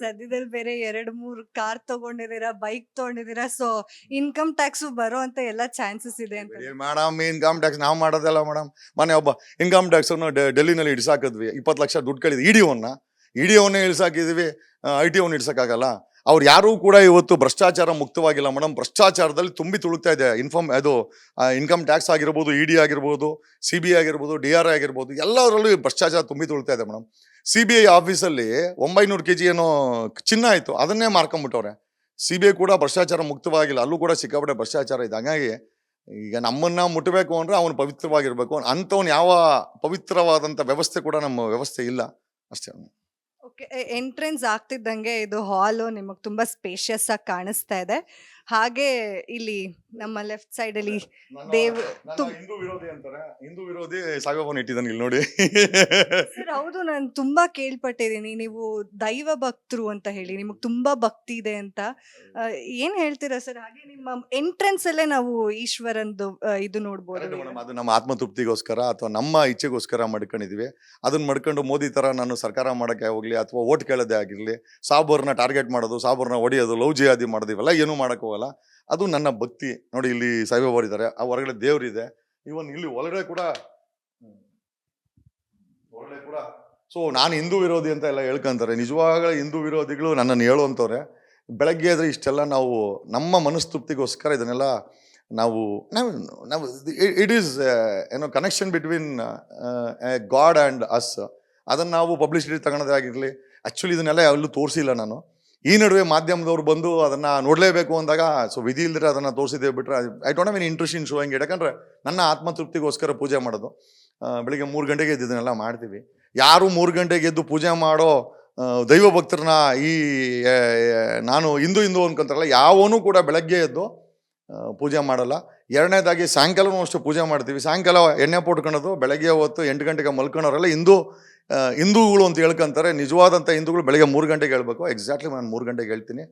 ಸದ್ಯದಲ್ಲಿ ಬೇರೆ ಎರಡ್ ಮೂರ್ ಕಾರ್ ತಗೊಂಡಿದೀರಾ ಬೈಕ್ ತಗೊಂಡಿದೀರಾ ಸೊ ಇನ್ಕಮ್ ಟ್ಯಾಕ್ಸ್ ಬರೋ ಅಂತ ಎಲ್ಲ ಚಾನ್ಸಸ್ ಇದೆ ಅಂತ ಮೇಡಮ್ ಇನ್ಕಮ್ ಟ್ಯಾಕ್ಸ್ ನಾವು ಮಾಡೋದಲ್ಲ ಮೇಡಮ್ ಮನೆ ಒಬ್ಬ ಇನ್ಕಮ್ ಟ್ಯಾಕ್ಸ್ ಅನ್ನು ಡೆ- ಡೆಲ್ಲಿನಲ್ಲಿ ಇಡ್ಸಾಕಿದ್ವಿ. ಇಪ್ಪತ್ತು ಲಕ್ಷ ದುಡ್ಡು ಕಳಿದ್ವಿ. ಇಡಿಒನ್ನ ಇಡಿಒನ್ನೇ ಇಳ್ಸಾಕಿದ್ವಿ ಐ ಟಿ ಒನ್ ಇಡ್ಸಕ್ಕಾಗಲ್ಲ. ಅವ್ರು ಯಾರೂ ಕೂಡ ಇವತ್ತು ಭ್ರಷ್ಟಾಚಾರ ಮುಕ್ತವಾಗಿಲ್ಲ ಮೇಡಮ್ ಭ್ರಷ್ಟಾಚಾರದಲ್ಲಿ ತುಂಬಿ ತುಳುಕ್ತಾ ಇದೆ. ಇನ್ಫಾರ್ಮ್ ಅದು ಇನ್ಕಮ್ ಟ್ಯಾಕ್ಸ್ ಆಗಿರ್ಬೋದು ಇ ಡಿ ಆಗಿರ್ಬೋದು ಸಿ ಬಿ ಆಗಿರ್ಬೋದು ಡಿ ಆರ್ ಐ ಆಗಿರ್ಬೋದು ಎಲ್ಲದರಲ್ಲೂ ಭ್ರಷ್ಟಾಚಾರ ತುಂಬಿ ತುಳುಕ್ತಾ ಇದೆ ಮೇಡಮ್ ಸಿ ಬಿ ಐ ಆಫೀಸಲ್ಲಿ ಒಂಬೈನೂರು ಕೆ ಜಿ ಏನೋ ಚಿನ್ನ ಆಯಿತು. ಅದನ್ನೇ ಮಾರ್ಕೊಂಬಿಟ್ಟವ್ರೆ ಸಿ ಬಿ ಐ ಕೂಡ ಭ್ರಷ್ಟಾಚಾರ ಮುಕ್ತವಾಗಿಲ್ಲ. ಅಲ್ಲೂ ಕೂಡ ಸಿಕ್ಕಾಪಟ್ಟೆ ಭ್ರಷ್ಟಾಚಾರ ಇದೆ. ಹಾಗಾಗಿ ಈಗ ನಮ್ಮನ್ನ ಮುಟ್ಟಬೇಕು ಅಂದ್ರೆ ಅವನು ಪವಿತ್ರವಾಗಿರಬೇಕು. ಅಂಥವ್ನು ಯಾವ ಪವಿತ್ರವಾದಂಥ ವ್ಯವಸ್ಥೆ ಕೂಡ ನಮ್ಮ ವ್ಯವಸ್ಥೆ ಇಲ್ಲ. ಅಷ್ಟೇ ಓಕೆ ಎಂಟ್ರೆನ್ಸ್ ಆಗ್ತಿದ್ದಂಗೆ ಇದು ಹಾಲು ನಿಮಗೆ ತುಂಬ ಸ್ಪೇಷಿಯಸ್ ಆಗಿ ಕಾಣಿಸ್ತಾ ಇದೆ. ಹಾಗೆ ಇಲ್ಲಿ ನಮ್ಮ ಲೆಫ್ಟ್ ಸೈಡ್ ಅಲ್ಲಿ ದೇವ್ ಹಿಂದೂ ವಿರೋಧಿ ಅಂತಾರೆ. ಹಿಂದೂ ವಿರೋಧಿ ಸಾಯಿಬಾಬಾನ ಇಟ್ಟಿದ್ದಾನೆ ಇಲ್ಲಿ ನೋಡಿ. ಸರ್ ಹೌದು ನಾನು ತುಂಬಾ ಕೇಳ್ಪಟ್ಟಿದ್ದೀನಿ. ನೀವು ದೈವ ಭಕ್ತರು ಅಂತ ಹೇಳಿ ನಿಮಗೆ ತುಂಬಾ ಭಕ್ತಿ ಇದೆ ಅಂತ. ಆ, ಏನ್ ಹೇಳ್ತೀರಾ ಸರ್? ಹಾಗೆ ನಿಮ್ಮ ಎಂಟ್ರೆನ್ಸ್ ಅಲ್ಲೇ ನಾವು ಈಶ್ವರಂದು ಆ, ಇದು ನೋಡ್ಬೋದು Correct ಈಗ. madam. ಅದು ನಮ್ಮ ಆತ್ಮತೃಪ್ತಿಗೋಸ್ಕರ ಅಥವಾ ನಮ್ಮ ಇಚ್ಛೆಗೋಸ್ಕರ ಮಾಡ್ಕೊಂಡಿದೀವಿ. ಅದನ್ನ ಮಡ್ಕೊಂಡು ಮೋದಿ ತರ ನಾನು ಸರ್ಕಾರ ಮಾಡಕ್ಕೆ ಹೋಗ್ಲಿ ಅಥವಾ ಓಟ್ ಕೇಳೋದೇ ಆಗಿರ್ಲಿ ಸಾಬೋರ್ನ ಟಾರ್ಗೆಟ್ ಮಾಡೋದು ಸಾಬೋರ್ನ ಹೊಡೆಯೋದು ಲವ್ ಜಿಯಾದಿ ಮಾಡೋದು ಇವೆಲ್ಲ ಏನೂ ಮಾಡಕ್ ಹೋಗಲ್ಲ. ಅದು ನನ್ನ ಭಕ್ತಿ. ನೋಡಿ ಇಲ್ಲಿ ಸಾಯಿಬಾಬಾ ಇದ್ದಾರೆ. ಆ ಹೊರಗಡೆ ದೇವ್ರಿದೆ ಇವನ್ ಇಲ್ಲಿ ಒಳಗಡೆ ಕೂಡ. ಒಳಗಡೆ ಕೂಡ. ಸೊ ನಾನು ಹಿಂದೂ ವಿರೋಧಿ ಅಂತ ಎಲ್ಲ ಹೇಳ್ಕೊಂತಾರೆ. ನಿಜವಾಗ್ಲೂ ಹಿಂದೂ ವಿರೋಧಿಗಳು ನನ್ನನ್ನು ಹೇಳುವಂಥವ್ರೆ. ಬೆಳಗ್ಗೆ ಆದರೆ ಇಷ್ಟೆಲ್ಲ ನಾವು ನಮ್ಮ ಮನಸ್ತೃಪ್ತಿಗೋಸ್ಕರ ಇದನ್ನೆಲ್ಲ ನಾವು ನಾವು ನಾವು ಇಟ್ ಈಸ್ ಏನೋ connection between God and us ಅದನ್ನು ನಾವು ಪಬ್ಲಿಸಿಟಿ ತಗೊಳೋದೇ ಆಗಿರಲಿ. ಆ್ಯಕ್ಚುಲಿ ಇದನ್ನೆಲ್ಲ ಎಲ್ಲೂ ತೋರಿಸಿಲ್ಲ ನಾನು. ಈ ನಡುವೆ ಮಾಧ್ಯಮದವ್ರು ಬಂದು ಅದನ್ನು ನೋಡಲೇಬೇಕು ಅಂದಾಗ, ಸೊ ವಿಧಿ ಇಲ್ದಿರ ಅದನ್ನು ತೋರಿಸಿದ್ದೇವೆ ಬಿಟ್ಟರೆ I don't have interest in showing it ಯಾಕಂದರೆ ನನ್ನ ಆತ್ಮತೃಪ್ತಿಗೋಸ್ಕರ ಪೂಜೆ ಮಾಡೋದು. ಬೆಳಿಗ್ಗೆ ಮೂರು ಗಂಟೆಗೆ ಇದನ್ನೆಲ್ಲ ಮಾಡ್ತೀವಿ. ಯಾರು ಮೂರು ಗಂಟೆಗೆ ಎದ್ದು ಪೂಜೆ ಮಾಡೋ ದೈವ ಭಕ್ತರನ್ನ ಈ ನಾನು ಹಿಂದೂ ಹಿಂದೂ ಅನ್ಕೊಂತಾರಲ್ಲ, ಯಾವನು ಕೂಡ ಬೆಳಗ್ಗೆ ಎದ್ದು ಪೂಜೆ ಮಾಡಲ್ಲ. ಎರಡನೇದಾಗಿ ಸಾಯಂಕಾಲವೂ ಅಷ್ಟು ಪೂಜೆ ಮಾಡ್ತೀವಿ. ಸಾಯಂಕಾಲ ಎಣ್ಣೆ ಪೋಟ್ಕೊಳೋದು ಬೆಳಗ್ಗೆ ಹೊತ್ತು ಎಂಟು ಗಂಟೆಗೆ ಮಲ್ಕೊಳೋರೆಲ್ಲ ಹಿಂದೂ ಹಿಂದೂಗಳು ಅಂತ ಹೇಳ್ಕೊಂತಾರೆ. ನಿಜವಾದಂಥ ಹಿಂದೂಗಳು ಬೆಳಗ್ಗೆ ಮೂರು ಗಂಟೆಗೆ ಹೇಳ್ಬೇಕು. ಎಕ್ಸಾಕ್ಟ್ಲಿ ನಾನು ಮೂರು ಗಂಟೆಗೆ ಹೇಳ್ತೀನಿ.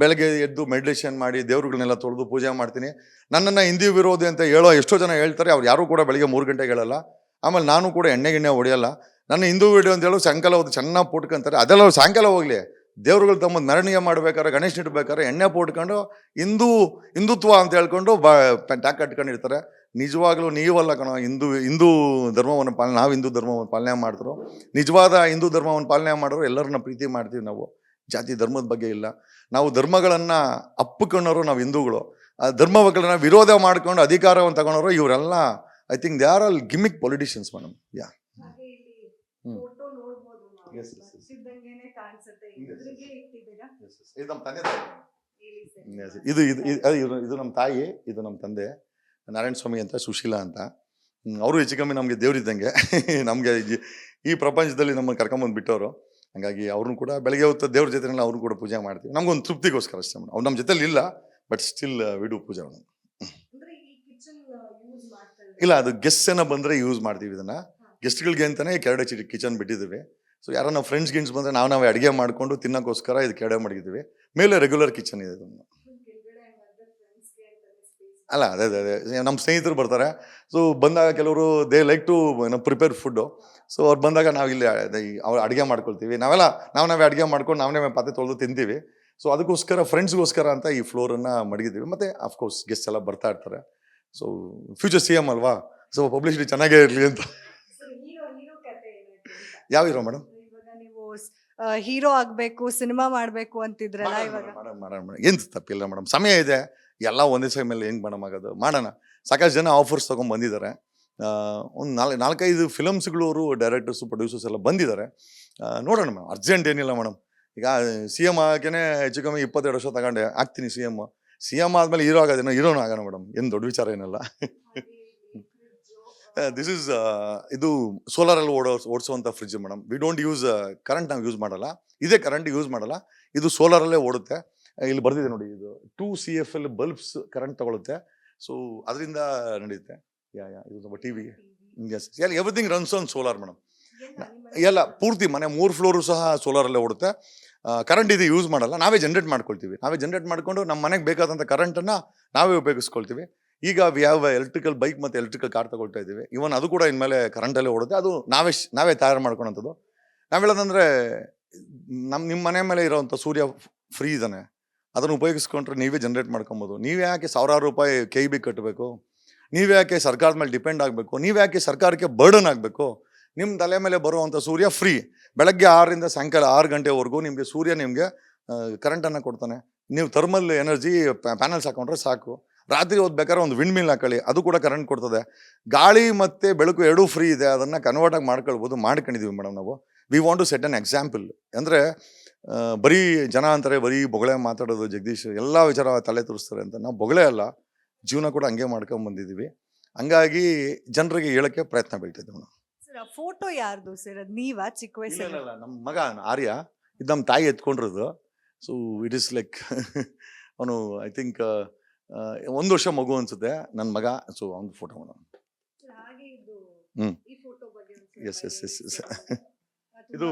ಬೆಳಗ್ಗೆ ಎದ್ದು ಮೆಡಿಟೇಷನ್ ಮಾಡಿ ದೇವ್ರುಗಳನ್ನೆಲ್ಲ ತೊಳೆದು ಪೂಜೆ ಮಾಡ್ತೀನಿ. ನನ್ನನ್ನು ಹಿಂದಿ ವಿರೋಧಿ ಅಂತ ಹೇಳೋ ಎಷ್ಟೋ ಜನ ಹೇಳ್ತಾರೆ. ಅವ್ರು ಯಾರೂ ಕೂಡ ಬೆಳಗ್ಗೆ ಮೂರು ಗಂಟೆಗೆ ಹೇಳಲ್ಲ. ಆಮೇಲೆ ನಾನು ಕೂಡ ಎಣ್ಣೆ ಗಿಣ್ಣೆ ಹೊಡೆಯಲ್ಲ. ನನ್ನ ಹಿಂದೂ ವಿಡಿಯೋ ಅಂತ ಹೇಳೋ ಸಾಯಂಕಾಲ ಹೊತ್ತು ಚೆನ್ನಾಗಿ ಪುಟ್ಕೊಂತಾರೆ. ಅದೆಲ್ಲ ಸಾಯಂಕಾಲ ಹೋಗ್ಲಿ. ದೇವ್ರುಗಳು ತಮ್ಮ ಮೆರವಣಿಗೆ ಮಾಡ್ಬೇಕಾದ್ರೆ ಗಣೇಶ್ ಇಡ್ಬೇಕಾದ್ರೆ ಎಣ್ಣೆ ಪೋಟ್ಕೊಂಡು ಹಿಂದೂ ಹಿಂದುತ್ವ ಅಂತ ಹೇಳ್ಕೊಂಡು ಬ ಟ್ಯಾಕ್ ಕಟ್ಕೊಂಡಿರ್ತಾರೆ ನಿಜವಾಗ್ಲೂ ನೀವಲ್ಲ ಕಣೋ, ಹಿಂದೂ ಹಿಂದೂ ಧರ್ಮವನ್ನು ಪಾಲನೆ ನಾವು ಹಿಂದೂ ಧರ್ಮವನ್ನು ಪಾಲನೆ ಮಾಡಿದ್ರು ನಿಜವಾದ ಹಿಂದೂ ಧರ್ಮವನ್ನು ಪಾಲನೆ ಮಾಡೋರು ಎಲ್ಲರನ್ನ ಪ್ರೀತಿ ಮಾಡ್ತೀವಿ ನಾವು. ಜಾತಿ ಧರ್ಮದ ಬಗ್ಗೆ ಇಲ್ಲ. ನಾವು ಧರ್ಮಗಳನ್ನು ಅಪ್ಪುಕೊಂಡವರು ನಾವು ಹಿಂದೂಗಳು. ಆ ಧರ್ಮಗಳನ್ನ ವಿರೋಧ ಮಾಡ್ಕೊಂಡು ಅಧಿಕಾರವನ್ನು ತಗೊಂಡವರು ಇವರೆಲ್ಲ I think they are all gimmick politicians madam yeah ಹಾಗೆ ಇಲ್ಲಿ ಹ್ಮ್. photo ನೋಡ್ಬೋದು ನಾವು. Yes, yes, yes. ಬರ್ತಿದ್ದಂಗೆನೆ ಕಾಣಿಸುತ್ತೆ. Yes, yes, ಎದುರಿಗೆ ಇಟ್ಟಿದ್ದೀರಾ? ಇದು ನಮ್ಮ ತಂದೆ ತಾಯಿ. ಹೇಳಿ. ಇದು ಇದು ಇದು- ನಮ್ಮ ತಾಯಿ ಇದು ನಮ್ಮ ತಂದೆ ನಾರಾಯಣ ಸ್ವಾಮಿ ಅಂತ ಸುಶೀಲಾ ಅಂತ. ಅವರು ಹೆಚ್ಚು ಕಮ್ಮಿ ನಮಗೆ ದೇವರಿದ್ದಂಗೆ ನಮಗೆ ಈ ಪ್ರಪಂಚದಲ್ಲಿ ನಮ್ಮನ್ನು ಕರ್ಕೊಂಬಂದು ಬಿಟ್ಟವರು ಹಾಗಾಗಿ ಅವ್ರನ್ನ ಕೂಡ ಬೆಳಗ್ಗೆ ಹೊತ್ತು ದೇವ್ರ ಜೊತೆನೆಲ್ಲ ಅವ್ರನ್ನ ಕೂಡ ಪೂಜೆ ಮಾಡ್ತೀವಿ. ನಮ್ಗೊಂದು ತೃಪ್ತಿಗೋಸ್ಕರ ಅಷ್ಟೇ ಮೇಡಮ್. ಅವ್ರು ನಮ್ಮ ಜೊತೆಲಿ ಇಲ್ಲ ಬಟ್ ಸ್ಟಿಲ್ ವಿಡು ಪೂಜೆ ಮೇಡಮ್ ಮಾಡ್ತಾ ಇಲ್ಲ ಅದು ಗೆಸ್ಟ್ ಏನೋ ಬಂದರೆ ಯೂಸ್ ಮಾಡ್ತೀವಿ ಇದನ್ನು. ಗೆಸ್ಟ್ಗಳಿಗೆ ಅಂತಲೇ ಕೆರಡೆ ಚಿ ಕಿಚನ್ ಬಿಟ್ಟಿದ್ದೀವಿ. ಸೊ ಯಾರೋ ನಾವು ಫ್ರೆಂಡ್ಸ್ ಗಿಂಡ್ಸ್ ಬಂದರೆ ನಾವು ನಾವೇ ಅಡುಗೆ ಮಾಡಿಕೊಂಡು ತಿನ್ನೋಕ್ಕೋಸ್ಕರ ಇದು ಕೆಡೆ ಮಾಡಿದ್ದೀವಿ ಮೇಲೆ ರೆಗ್ಯುಲರ್ ಕಿಚನ್ ಇದೆ ಇದು. ಕೆಳಗಡೆ ಹಂಗಾದ್ರೆ friends ಗೆ ಅಂತಾನೆ space. ಅಲ್ಲ ಅದೇ ಅದೇ ಅದೇ. ನಮ್ಮ ಸ್ನೇಹಿತರು ಬರ್ತಾರೆ. ಸೊ ಬಂದಾಗ ಕೆಲವರು ದೇ ಲೈಕ್ ಟು ಏನೋ ಪ್ರಿಪೇರ್ ಫುಡ್ಡು ಸೊ ಅವ್ರು ಬಂದಾಗ ನಾವು ಇಲ್ಲಿ ಅವ್ರು ಅಡುಗೆ ಮಾಡ್ಕೊಳ್ತೀವಿ. ನಾವೆಲ್ಲ ನಾವು ನಾವೇ ಅಡುಗೆ ಮಾಡ್ಕೊಂಡು ನಾವೇ ನಾವೇ ಪಾತ್ರೆ ತೊಳೆದು ತಿಂತೀವಿ. ಸೊ ಅದಕ್ಕೋಸ್ಕರ ಫ್ರೆಂಡ್ಸ್ಗೋಸ್ಕರ ಅಂತ ಈ ಫ್ಲೋರನ್ನು ಮಡಗಿದ್ದೀವಿ ಮತ್ತು ಅಫ್ಕೋರ್ಸ್ ಗೆಸ್ಟ್ ಎಲ್ಲ ಬರ್ತಾ ಇರ್ತಾರೆ. ಸೊ ಫ್ಯೂಚರ್ ಸಿ ಎಂ ಅಲ್ವಾ? ಸೊ ಪಬ್ಲಿಸಿಟಿ ಚೆನ್ನಾಗೇ ಇರಲಿ ಅಂತ? ಯಾವ ಇರೋ ಮೇಡಮ್ ಹೀರೋ ಆಗ್ಬೇಕು ಸಿನಿಮಾ ಮಾಡ್ಬೇಕು ಅಂತಿದ್ರಲ್ಲ ಇವಾಗ? ಮಾಡೋಣ ಮಾಡೋಣ ಮೇಡಮ್ ಏನು ತಪ್ಪಿಲ್ಲ ಮೇಡಮ್ ಸಮಯ ಇದೆ. ಎಲ್ಲ ಒಂದೇ ಸಮಯ ಮೇಲೆ ಹೆಂಗೆ ಮೇಡಮ್ ಆಗೋದು? ಮಾಡೋಣ. ಸಾಕಷ್ಟು ಜನ ಆಫರ್ಸ್ ತಗೊಂಡ್ ಬಂದಿದ್ದಾರೆ. ಒಂದು ನಾಲ್ಕು ನಾಲ್ಕೈದು ಅವರು ಡೈರೆಕ್ಟರ್ಸು ಪ್ರೊಡ್ಯೂಸರ್ಸ್ ಎಲ್ಲ ಬಂದಿದ್ದಾರೆ. ನೋಡೋಣ ಮೇಡಮ್ ಅರ್ಜೆಂಟ್ ಏನಿಲ್ಲ ಮೇಡಮ್ ಈಗ ಸಿ ಎಂ ಆಗೇನೆ ಹೆಚ್ಚು ಕಮ್ಮಿ ಇಪ್ಪತ್ತೆರಡು ವರ್ಷ ತಗೊಂಡೆ. ಆಗ್ತೀನಿ ಸಿ ಎಂ ಸಿ ಎಂ ಆದಮೇಲೆ ಹೀರೋ ಆಗೋದೇನೋ ಹೀರೋನು ಆಗೋಣ ಮೇಡಮ್ ಏನು ದೊಡ್ಡ ವಿಚಾರ ಏನಲ್ಲ. ದಿಸ್ ಇಸ್ ಇದು ಸೋಲಾರಲ್ಲಿ ಓಡೋ ಓಡಿಸುವಂಥ fridge madam we don't use current ನಾವು ಯೂಸ್ ಮಾಡಲ್ಲ. ಇದೇ ಕರೆಂಟ್ ಯೂಸ್ ಮಾಡಲ್ಲ. ಇದು ಸೋಲಾರಲ್ಲೇ ಓಡುತ್ತೆ. ಇಲ್ಲಿ ಬರ್ದಿದೆ ನೋಡಿ ಇದು. Two C F L bulbs current ತಗೊಳುತ್ತೆ. ಸೊ ಅದರಿಂದ ನಡೆಯುತ್ತೆ ಯಾ ಯಾ ಇದು ಸ್ವಲ್ಪ ಟಿ ವಿ ಎಸ್ ಎಲ್ಲ everything runs on solar madam ಎಲ್ಲ ಪೂರ್ತಿ ಮನೆ ಮೂರು ಫ್ಲೋರು ಸಹ ಸೋಲಾರಲ್ಲೇ ಓಡುತ್ತೆ. ಕರೆಂಟ್ ಇದು ಯೂಸ್ ಮಾಡಲ್ಲ. ನಾವೇ ಜನ್ರೇಟ್ ಮಾಡ್ಕೊಳ್ತೀವಿ. ನಾವೇ ಜನ್ರೇಟ್ ಮಾಡಿಕೊಂಡು ನಮ್ಮ ಮನೆಗೆ ಬೇಕಾದಂಥ ಕರೆಂಟನ್ನು ನಾವೇ ಉಪಯೋಗಿಸ್ಕೊಳ್ತೀವಿ. ಈಗ ವಿ ಹ್ಯಾವ್ ಎಲೆಕ್ಟ್ರಿಕಲ್ ಬೈಕ್ ಮತ್ತು ಎಲೆಕ್ಟ್ರಿಕಲ್ ಕಾರ್ ತಗೊಳ್ತಾ ಇದ್ದೀವಿ. ಇವನ್ ಅದು ಕೂಡ ಇನ್ಮೇಲೆ ಕರೆಂಟಲ್ಲೇ ಓಡುತ್ತೆ. ಅದು ನಾವೇ ನಾವೇ ತಯಾರು ಮಾಡ್ಕೊಳಂಥದ್ದು. ನಾವು ಹೇಳೋದಂದ್ರೆ ನಮ್ಮ ನಿಮ್ಮ ಮನೆ ಮೇಲೆ ಇರೋವಂಥ ಸೂರ್ಯ ಫ್ರೀ ಇದ್ದಾನೆ ಅದನ್ನು ಉಪಯೋಗಿಸ್ಕೊಂಡ್ರೆ ನೀವೇ ಜನ್ರೇಟ್ ಮಾಡ್ಕೊಬೋದು. ನೀವೇ ಯಾಕೆ ಸಾವಿರಾರು ರೂಪಾಯಿ ಕೈ ಬಿ ಕಟ್ಟಬೇಕು ನೀವೇ ಯಾಕೆ ಸರ್ಕಾರದ ಮೇಲೆ ಡಿಪೆಂಡ್ ಆಗಬೇಕು? ನೀವು ಯಾಕೆ ಸರ್ಕಾರಕ್ಕೆ ಬರ್ಡನ್ ಆಗಬೇಕು? ನಿಮ್ಮ ತಲೆ ಮೇಲೆ ಬರುವಂಥ ಸೂರ್ಯ ಫ್ರೀ ಬೆಳಗ್ಗೆ ಆರರಿಂದ ಸಾಯಂಕಾಲ ಆರು ಗಂಟೆವರೆಗೂ ನಿಮಗೆ ಸೂರ್ಯ ನಿಮಗೆ ಕರೆಂಟನ್ನು ಕೊಡ್ತಾನೆ. ನೀವು ಥರ್ಮಲ್ ಎನರ್ಜಿ ಪ್ಯಾನಲ್ಸ್ ಹಾಕೊಂಡ್ರೆ ಸಾಕು. ರಾತ್ರಿ ಹೋದ್ ಬೇಕಾದ್ರೆ ಒಂದು ವಿಂಡ್ ಮಿಲ್ ಹಾಕೊಳ್ಳಿ ಅದು ಕೂಡ ಕರೆಂಟ್ ಕೊಡ್ತದೆ. ಗಾಳಿ ಮತ್ತು ಬೆಳಕು ಎರಡೂ ಫ್ರೀ ಇದೆ ಅದನ್ನು ಕನ್ವರ್ಟ್ ಆಗಿ ಮಾಡ್ಕೊಳ್ಬೋದು ಮಾಡ್ಕೊಂಡಿದ್ದೀವಿ ಮೇಡಮ್ ನಾವು. We want to set an example ಅಂದರೆ ಬರೀ ಜನ ಅಂತಾರೆ ಬರೀ ಬೊಗಳೆ ಮಾತಾಡೋದು ಜಗದೀಶ್ ಎಲ್ಲ ವಿಚಾರ ತಲೆ ತೋರಿಸ್ತಾರೆ ಅಂತ. ನಾವು ಬೊಗಳೆ ಅಲ್ಲ ಜೀವನ ಕೂಡ ಹಂಗೆ ಮಾಡ್ಕೊಂಡ್ ಬಂದಿದ್ದೀವಿ ಹಂಗಾಗಿ ಜನರಿಗೆ ಹೇಳೋಕ್ಕೆ ಪ್ರಯತ್ನ ಬೀಳ್ತಿದ್ದೀವಿ ನಾವು. ಆ ಫೋಟೋ ಯಾರ್ದು ಸರ್? ಅದು ನೀವಾ ಚಿಕ್ಕ ವಯಸ್ಸಲ್ಲಿ? ನಮ್ಮ ಮಗ ಆರ್ಯ. ಇದು ನಮ್ಮ ತಾಯಿ ಎತ್ಕೊಂಡಿರೋದು. ಸೊ ಇಟ್ ಇಸ್ ಲೈಕ್ ಅವನು ಐ ಥಿಂಕ್ ಒಂದು ವರ್ಷ ಮಗು ಅನ್ಸುತ್ತೆ ನನ್ನ ಮಗ ಸೊ ಒಂದು ಫೋಟೋ ಮಾಡೋಣ. ಬಗ್ಗೆ ಎಸ್ ಎಸ್ ಎಸ್ ಎಸ್ ಇದು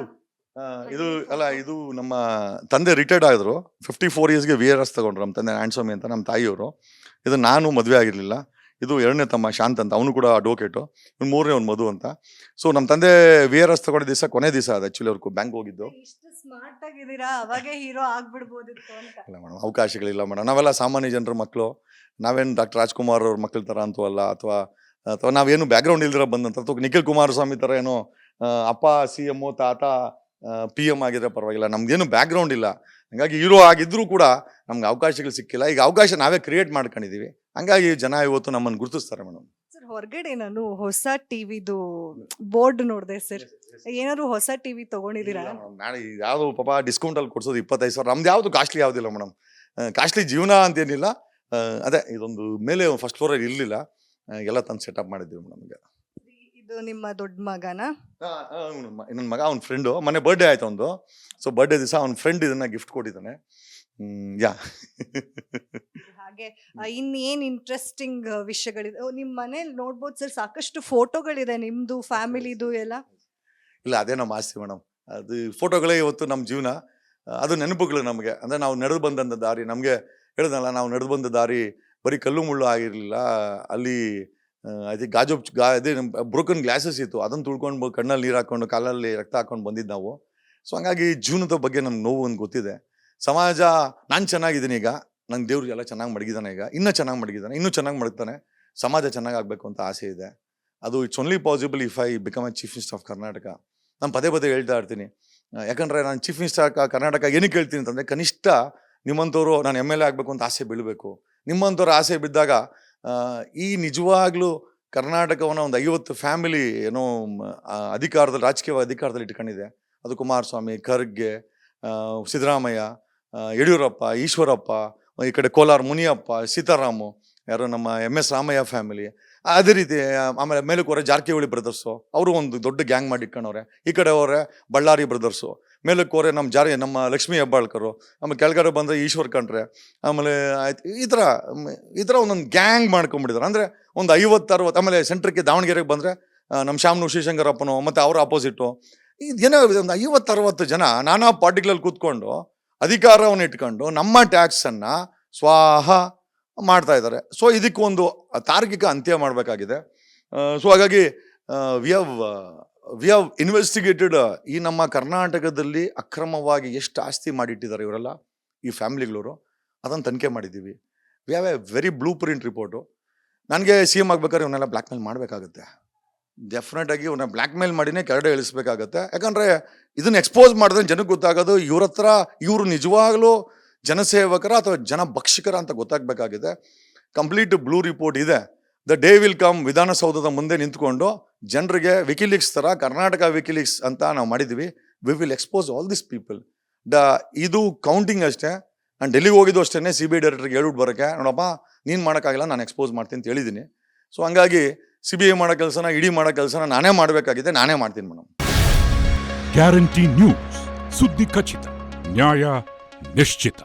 ಇದು ಅಲ್ಲ ಇದು ನಮ್ಮ ತಂದೆ ರಿಟೈರ್ಡ್ ಆದರು ಫಿಫ್ಟಿ ಫೋರ್ ಇಯರ್ಸ್ಗೆ ವಿ ಆರ್ ಎಸ್ ತಗೊಂಡ್ರು ನಮ್ಮ ತಂದೆ ನಾರಾಯಣಸ್ವಾಮಿ ಅಂತ ನಮ್ಮ ತಾಯಿಯವರು. ಇದು ನಾನು ಮದುವೆ ಆಗಿರಲಿಲ್ಲ. ಇದು ಎರಡನೇ ತಮ್ಮ ಶಾಂತ್ ಅಂತ ಅವನು ಕೂಡ ಅಡ್ವೊಕೇಟು ಇವ್ನು ಮೂರನೇ ಅವ್ನು ಮಧು ಅಂತ. ಸೊ ನಮ್ಮ ತಂದೆ ವಿ ಆರ್ ಎಸ್ ತಗೊಂಡ ದಿವಸ ಕೊನೆ ದಿವಸ ಅದು ಆ್ಯಕ್ಚುಲಿ ಅವ್ರು ಬ್ಯಾಂಕ್ ಹೋಗಿದ್ದು. ಇಷ್ಟು ಸ್ಮಾರ್ಟ್ ಆಗಿದ್ದೀರಾ? ಅವಾಗೆ ಹೀರೋ ಆಗ್ಬಿಡ್ಬೋದಿತ್ತು ಅಂತ. ಇಲ್ಲ ಮೇಡಮ್ ಅವಕಾಶಗಳಿಲ್ಲ ಮೇಡಮ್ ನಾವೆಲ್ಲ ಸಾಮಾನ್ಯ ಜನರ ಮಕ್ಕಳು ನಾವೇನು ಡಾಕ್ಟರ್ ರಾಜ್ಕುಮಾರ್ ಅವ್ರ ಮಕ್ಕಳ ಥರ ಅಂತೂ ಅಲ್ಲ ಅಥವಾ ಅಥವಾ ನಾವೇನು ಬ್ಯಾಕ್ಗ್ರೌಂಡ್ ಇಲ್ದಿರ ಬಂದಂಥ ಅಥವಾ ನಿಖಿಲ್ ಕುಮಾರಸ್ವಾಮಿ ಥರ ಏನೋ ಆ, ಅಪ್ಪ ಸಿ ಎಮ್ಮು ತಾತ ಪಿ ಎಂ ಆಗಿದ್ರೆ ಪರವಾಗಿಲ್ಲ. ನಮ್ದೇನು ಬ್ಯಾಕ್ಗ್ರೌಂಡ್ ಇಲ್ಲ. ಹಂಗಾಗಿ ಹೀರೋ ಆಗಿದ್ದರೂ ಕೂಡ ನಮ್ಗೆ ಅವಕಾಶಗಳು ಸಿಕ್ಕಿಲ್ಲ. ಈಗ ಅವಕಾಶ ನಾವೇ ಕ್ರಿಯೇಟ್ ಮಾಡ್ಕೊಂಡಿದೀವಿ. ಹಂಗಾಗಿ ಜನ ಇವತ್ತು ನಮ್ಮನ್ನು ಗುರುತಿಸ್ತಾರೆ ಮೇಡಮ್. ಸರ್ ಹೊರಗಡೆ ನಾನು ಹೊಸ ಟಿವಿದು ಬೋರ್ಡ್ ನೋಡಿದೆ ಸರ್. ಏನಾದ್ರು ಹೊಸ ಟಿವಿ ತಗೊಂಡಿದ್ದೀರಾ? ನಾಳೆ ಯಾವುದು ಪಾಪ ಡಿಸ್ಕೌಂಟ್ ಅಲ್ಲಿ ಕೊಡ್ಸೋದು ಇಪ್ಪತ್ತೈದು ಸಾವಿರ. ನಮ್ದು ಯಾವುದು ಕಾಸ್ಟ್ಲಿ ಯಾವುದಿಲ್ಲ ಮೇಡಮ್. ಕಾಸ್ಟ್ಲಿ ಜೀವನ ಅಂತೇನಿಲ್ಲ. ಆ, ಅದೇ ಇದೊಂದು ಮೇಲೆ ಫಸ್ಟ್ ಫ್ಲೋರಲ್ಲಿ ಇರಲಿಲ್ಲ. ಎಲ್ಲ ತಂದು ಸೆಟಪ್ ಮಾಡಿದ್ದೀವಿ ಮೇಡಮ್ ಈಗ. ಇದು ನಿಮ್ಮ ದೊಡ್ಡ ಮಗನ? ನನ್ನ ಮಗ ಅವ್ನ ಫ್ರೆಂಡು ಮನೆ ಬರ್ಡೇ ಆಯ್ತು ಒಂದು ಸೊ ಬರ್ಡೇ ದಿವಸ ಅವ್ನ ಫ್ರೆಂಡ್ ಇದನ್ನ ಗಿಫ್ಟ್ ಕೊಟ್ಟಿದ್ದಾನೆ. ಯಾ. ಹಾಗೆ ಆ, ಇನ್ನೇನ್ ಇಂಟ್ರೆಸ್ಟಿಂಗ್ ವಿಷಯಗಳಿದೆ? ಓ, ನಿಮ್ ಮನೇಲಿ ನೋಡ್ಬೋದು ಸರ್ ಸಾಕಷ್ಟು ಫೋಟೋಗಳಿದೆ ನಿಮ್ದು ಫ್ಯಾಮಿಲಿದು ಎಲ್ಲ. ಇಲ್ಲ ಅದೇ ನಮ್ಮ ಆಸ್ತಿ ಮೇಡಮ್ ಅದು ಫೋಟೋಗಳೇ ಇವತ್ತು ನಮ್ಮ ಜೀವನ. ಆ, ಅದು ನೆನಪುಗಳು ನಮಗೆ. ಅಂದರೆ ನಾವು ನಡೆದು ಬಂದಂಥ ದಾರಿ ನಮಗೆ ಹೇಳ್ದಲ್ಲ ನಾವು ನಡೆದು ಬಂದ ದಾರಿ ಬರೀ ಕಲ್ಲು ಮುಳ್ಳು ಆಗಿರಲಿಲ್ಲ. ಅಲ್ಲಿ ಅದೇ ಗಾಜು ಗಾ ಅದೇ ಬ್ರೋಕನ್ ಗ್ಲಾಸಸ್ ಇತ್ತು. ಅದನ್ನು ತುಳ್ಕೊಂಡು ಕಣ್ಣಲ್ಲಿ ನೀರು ಹಾಕೊಂಡು, ಕಾಲಲ್ಲಿ ರಕ್ತ ಹಾಕೊಂಡು ಬಂದಿದ್ದು ನಾವು. ಸೊ ಹಂಗಾಗಿ ಜೀವನದ ಬಗ್ಗೆ ನಮ್ಗೆ ನೋವು ಒಂದು ಗೊತ್ತಿದೆ. ಸಮಾಜ, ನಾನು ಚೆನ್ನಾಗಿದ್ದೀನಿ ಈಗ. ನಂಗೆ ದೇವ್ರು ಎಲ್ಲ ಚೆನ್ನಾಗಿ ಮಡಗಿದ್ದಾನೆ ಈಗ. ಇನ್ನೂ ಚೆನ್ನಾಗಿ ಮಡಗಿದ್ದಾನೆ ಇನ್ನೂ ಚೆನ್ನಾಗಿ ಮಡಗ್ತಾನೆ. ಸಮಾಜ ಚೆನ್ನಾಗಿ ಆಗಬೇಕು ಅಂತ ಆಸೆ ಇದೆ. ಅದು it's only possible if I become a chief minister of Karnataka. ನಾನು ಪದೇ ಪದೇ ಹೇಳ್ತಾ ಇರ್ತೀನಿ. ಯಾಕಂದರೆ ನಾನು ಚೀಫ್ ಮಿನಿಸ್ಟರ್ ಕರ್ನಾಟಕ ಏನಕ್ಕೆ ಹೇಳ್ತೀನಿ ಅಂತಂದರೆ ಕನಿಷ್ಠ ನಿಮ್ಮಂಥವ್ರು ನಾನು ಎಂ ಎಲ್ ಎ ಆಗಬೇಕು ಅಂತ ಆಸೆ ಬೀಳಬೇಕು. ನಿಮ್ಮಂಥವ್ರ ಆಸೆ ಬಿದ್ದಾಗ ಈ ನಿಜವಾಗ್ಲೂ ಕರ್ನಾಟಕವನ್ನು ಒಂದು ಐವತ್ತು ಫ್ಯಾಮಿಲಿ ಏನೋ ಅಧಿಕಾರದಲ್ಲಿ ರಾಜಕೀಯ ಅಧಿಕಾರದಲ್ಲಿ ಇಟ್ಕೊಂಡಿದೆ. ಅದು ಕುಮಾರಸ್ವಾಮಿ, ಖರ್ಗೆ ಸಿದ್ದರಾಮಯ್ಯ ಯಡಿಯೂರಪ್ಪ, ಈಶ್ವರಪ್ಪ, ಈ ಕಡೆ ಕೋಲಾರ ಮುನಿಯಪ್ಪ, ಸೀತಾರಾಮು, ಯಾರು ನಮ್ಮ ಎಂ ಎಸ್ ರಾಮಯ್ಯ ಫ್ಯಾಮಿಲಿ. ಅದೇ ರೀತಿ, ಆಮೇಲೆ ಮೇಲಕ್ಕೆ ಹೋರೆ ಜಾರಕಿಹೊಳಿ ಬ್ರದರ್ಸು. ಅವರು ಒಂದು ದೊಡ್ಡ ಗ್ಯಾಂಗ್ ಮಾಡಿ ಇಟ್ಕೊಂಡವ್ರೆ ಈ ಕಡೆ ಅವರೇ ಬಳ್ಳಾರಿ ಬ್ರದರ್ಸು. ಮೇಲಕ್ಕೆ ಹೋರೆ ನಮ್ಮ ಜಾರಿ, ನಮ್ಮ ಲಕ್ಷ್ಮೀ ಹೆಬ್ಬಾಳ್ಕರು ಆಮೇಲೆ ಕೆಳಗಡೆ ಬಂದರೆ ಈಶ್ವರ್ ಕಂಡ್ರೆ ಆಮೇಲೆ ಆಯ್ತು, ಈ ಥರ ಈ ಥರ ಒಂದೊಂದು ಗ್ಯಾಂಗ್ ಮಾಡ್ಕೊಂಡ್ಬಿಟ್ಟಿದ್ದಾರೆ ಅಂದರೆ ಒಂದು ಐವತ್ತು, ಅರವತ್ತು, ಆಮೇಲೆ ಸೆಂಟ್ರಿಗೆ ದಾವಣಗೆರೆಗೆ ಬಂದರೆ ನಮ್ಮ ಶ್ಯಾಮ್ನು ಶ್ರೀಶಂಕರಪ್ಪನು, ಮತ್ತು ಅವ್ರ ಆಪೋಸಿಟ್ಟು ಇದೇನೋ ಒಂದು ಐವತ್ತು, ಅರವತ್ತು ಜನ ನಾನಾ ಪಾರ್ಟಿಗಳಲ್ಲಿ ಕೂತ್ಕೊಂಡು ಅಧಿಕಾರವನ್ನು ಇಟ್ಕೊಂಡು ನಮ್ಮ ಟ್ಯಾಕ್ಸನ್ನು ಸ್ವಾಹ ಮಾಡ್ತಾ ಇದ್ದಾರೆ. ಸೊ ಇದಕ್ಕೊಂದು ತಾರ್ಕಿಕ ಅಂತ್ಯ ಮಾಡಬೇಕಾಗಿದೆ. ಸೊ ಹಾಗಾಗಿ we have we have investigated ಈ ನಮ್ಮ ಕರ್ನಾಟಕದಲ್ಲಿ ಅಕ್ರಮವಾಗಿ ಎಷ್ಟು ಆಸ್ತಿ ಮಾಡಿಟ್ಟಿದ್ದಾರೆ ಇವರೆಲ್ಲ? ಈ ಫ್ಯಾಮಿಲಿಗಳವರು. ಅದನ್ನು ತನಿಖೆ ಮಾಡಿದ್ದೀವಿ. We have a very blueprint report ನನಗೆ ಸಿ ಎಂ ಆಗ್ಬೇಕಾದ್ರೆ ಇವನ್ನೆಲ್ಲ ಬ್ಲ್ಯಾಕ್ ಮೇಲ್ ಮಾಡಬೇಕಾಗುತ್ತೆ. ಡೆಫಿನೆಟಾಗಿ ಇವನ್ನ ಬ್ಲ್ಯಾಕ್ ಮೇಲ್ ಮಾಡಿನೇ ಕೆರಡೆ ಇಳಿಸ್ಬೇಕಾಗತ್ತೆ. ಯಾಕಂದರೆ ಇದನ್ನು ಎಕ್ಸ್ಪೋಸ್ ಮಾಡಿದ್ರೆ ಜನಕ್ಕೆ ಗೊತ್ತಾಗೋದು, ಇವ್ರ ಹತ್ರ ಇವರು ನಿಜವಾಗಲೂ ಜನಸೇವಕರ ಅಥವಾ ಜನ ಭಕ್ಷಿಕರ ಅಂತ ಗೊತ್ತಾಗಬೇಕಾಗಿದೆ. ಕಂಪ್ಲೀಟ್ ಬ್ಲೂ ರಿಪೋರ್ಟ್ ಇದೆ. ದ ಡೇ ವಿಲ್ ಕಮ್ ವಿಧಾನಸೌಧದ ಮುಂದೆ ನಿಂತ್ಕೊಂಡು ಜನರಿಗೆ ವಿಕಿಲಿಕ್ಸ್ ಥರ, ಕರ್ನಾಟಕ ವಿಕಿಲಿಕ್ಸ್ ಅಂತ ನಾವು ಮಾಡಿದ್ವಿ we will expose all this people the, ಇದು ಕೌಂಟಿಂಗ್ ಅಷ್ಟೇ. ನಾನು ಡೆಲ್ಲಿಗೆ ಹೋಗಿದ್ದು ಅಷ್ಟೇ ಸಿ ಬಿ ಐ ಡೈರೆಕ್ಟ್ರಿಗೆ ಹೇಳ್ಬಿಟ್ಟು ಬರೋಕ್ಕೆ. ನೋಡಪ್ಪ, ನೀನು ಮಾಡೋಕ್ಕಾಗಿಲ್ಲ ನಾನು ಎಕ್ಸ್ಪೋಸ್ ಮಾಡ್ತೀನಿ ಅಂತ ಹೇಳಿದ್ದೀನಿ ಸೊ ಹಂಗಾಗಿ ಸಿ ಬಿ ಐ ಮಾಡೋ ಕೆಲಸನ ಇಡಿ ಮಾಡೋ ಕೆಲಸನ ನಾನೇ ಮಾಡಬೇಕಾಗಿದೆ, ನಾನೇ ಮಾಡ್ತೀನಿ ಮೇಡಮ್. ಗ್ಯಾರಂಟಿ ನ್ಯೂಸ್ ಸುದ್ದಿ ಖಚಿತ, ನ್ಯಾಯ ನಿಶ್ಚಿತ.